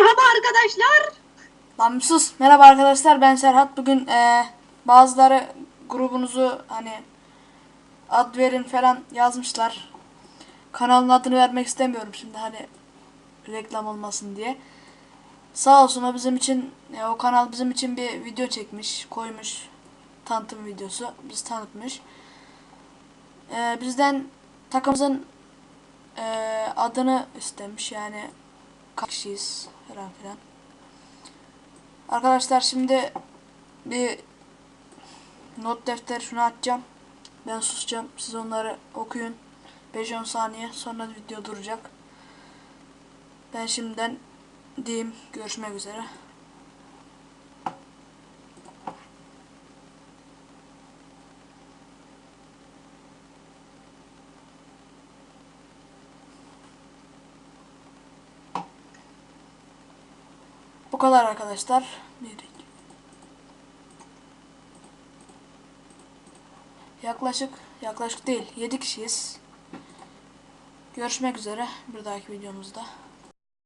Merhaba arkadaşlar. Lan sus. Merhaba arkadaşlar ben Serhat. Bugün eee, bazıları grubunuzu hani ad verin falan yazmışlar. Kanalın adını vermek istemiyorum şimdi hani reklam olmasın diye. Sağ olsun o bizim için e, o kanal bizim için bir video çekmiş, koymuş. Tanıtım videosu. Biz tanıtmış. Eee, bizden takımımızın eee, adını istemiş yani kaç kişiyiz falan filan. Arkadaşlar şimdi bir not defter şunu açacağım. Ben susacağım. Siz onları okuyun. 5-10 saniye sonra video duracak. Ben şimdiden diyeyim görüşmek üzere. Kadar arkadaşlar. İki. Yaklaşık, yaklaşık değil. 7 kişiyiz. Görüşmek üzere bir dahaki videomuzda.